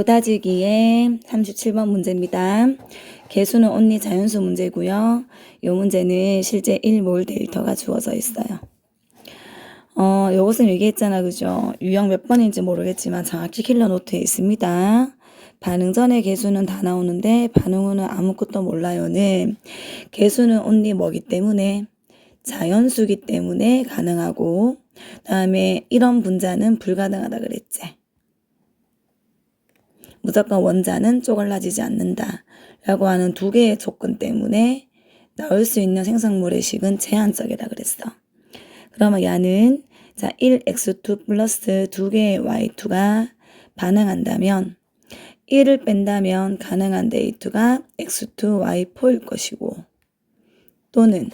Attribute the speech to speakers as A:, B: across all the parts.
A: 따지기의 37번 문제입니다. 개수는 온리 자연수 문제고요. 이 문제는 실제 1몰 데이터가 주어져 있어요. 어, 요것은 얘기했잖아, 그죠? 유형 몇 번인지 모르겠지만 정확히 킬러 노트에 있습니다. 반응 전에 개수는 다 나오는데 반응 후는 아무것도 몰라요는 개수는 온리 뭐기 때문에 자연수기 때문에 가능하고 다음에 이런 분자는 불가능하다 그랬지. 무조건 원자는 쪼갈라지지 않는다. 라고 하는 두 개의 조건 때문에 나올 수 있는 생성물의 식은 제한적이라 그랬어. 그러면 얘는 자 1x2 플러스 두 개의 y2가 반응한다면 1을 뺀다면 가능한 데이트가 x2, y4일 것이고 또는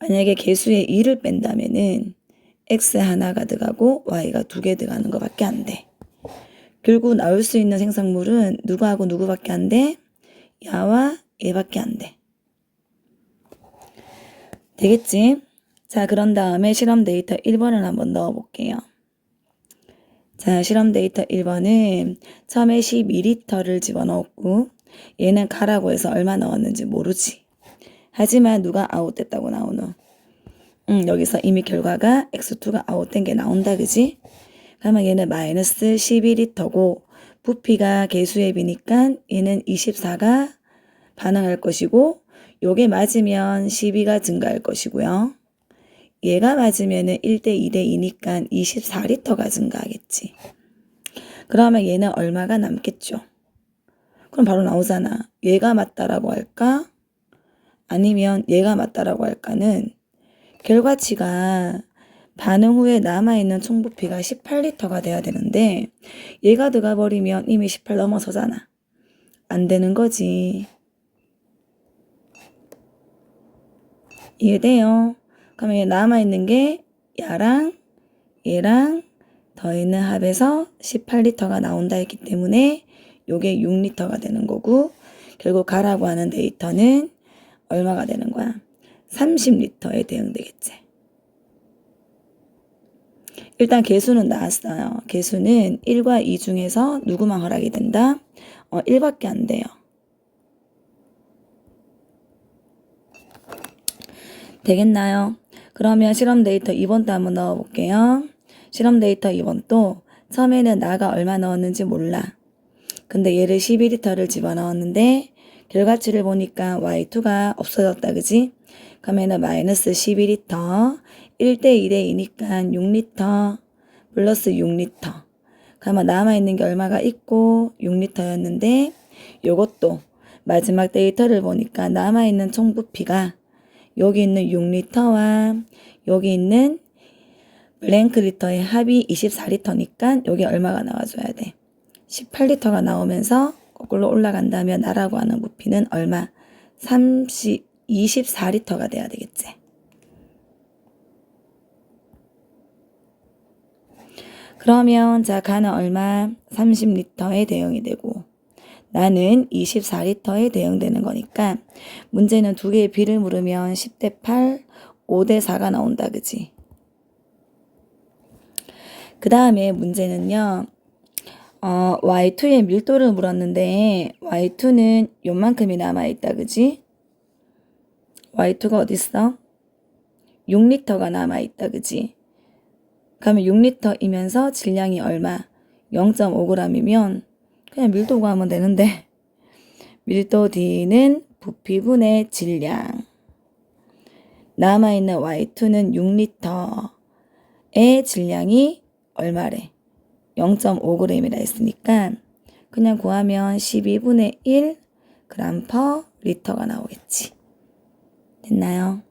A: 만약에 개수의 2를 뺀다면은 x 하나가 들어가고 y가 두 개 들어가는 것밖에 안 돼. 결국 나올 수 있는 생성물은 누구하고 누구밖에 안 돼? 야와 얘밖에 안 돼. 되겠지? 자, 그런 다음에 실험 데이터 1번을 한번 넣어 볼게요. 자, 실험 데이터 1번은 처음에 12리터를 집어넣었고 얘는 가라고 해서 얼마 넣었는지 모르지. 하지만 누가 아웃됐다고 나오노? 응, 여기서 이미 결과가 x2가 아웃된 게 나온다, 그지? 그러면 얘는 마이너스 12리터고 부피가 개수의 비니까 얘는 24가 반응할 것이고 요게 맞으면 12가 증가할 것이고요. 얘가 맞으면은 1대 2대 2니까 24리터가 증가하겠지. 그러면 얘는 얼마가 남겠죠? 그럼 바로 나오잖아. 얘가 맞다라고 할까? 아니면 얘가 맞다라고 할까는 결과치가 반응 후에 남아있는 총 부피가 18리터가 돼야 되는데 얘가 들어가 버리면 이미 18 넘어서잖아. 안 되는 거지. 이해돼요? 그러면 얘 남아있는 게 야랑 얘랑 더있는 합해서 18리터가 나온다 했기 때문에 요게 6리터가 되는 거고 결국 가라고 하는 데이터는 얼마가 되는 거야? 30리터에 대응되겠지. 일단 개수는 나왔어요. 개수는 1과 2 중에서 누구만 허락이 된다? 어, 1밖에 안 돼요. 되겠나요? 그러면 실험 데이터 2번도 한번 넣어볼게요. 실험 데이터 2번도 처음에는 나가 얼마 넣었는지 몰라. 근데 얘를 12리터를 집어넣었는데 결과치를 보니까 y2가 없어졌다 그지? 그러면은 마이너스 12리터 1대 2대 2니까 6리터 플러스 6리터 그러면 남아있는 게 얼마가 있고 6리터였는데 요것도 마지막 데이터를 보니까 남아있는 총 부피가 여기 있는 6리터와 여기 있는 블랭크 리터의 합이 24리터니까 여기 얼마가 나와줘야 돼? 18리터가 나오면서 거꾸로 올라간다면 나라고 하는 부피는 얼마? 30, 24리터가 돼야 되겠지. 그러면 자 가는 얼마? 30리터에 대응이 되고 나는 24리터에 대응되는 거니까 문제는 두 개의 비를 물으면 10대 8, 5대 4가 나온다 그지? 그 다음에 문제는요. 어, Y2의 밀도를 물었는데 Y2는 요만큼이 남아있다 그지? Y2가 어딨어? 6리터가 남아있다 그지? 그러면 6리터이면서 질량이 얼마? 0.5g이면 그냥 밀도 구하면 되는데 밀도 D는 부피분의 질량 남아있는 Y2는 6리터의 질량이 얼마래? 0.5g이라 했으니까 그냥 구하면 12분의 1 g per 리터가 나오겠지. 됐나요?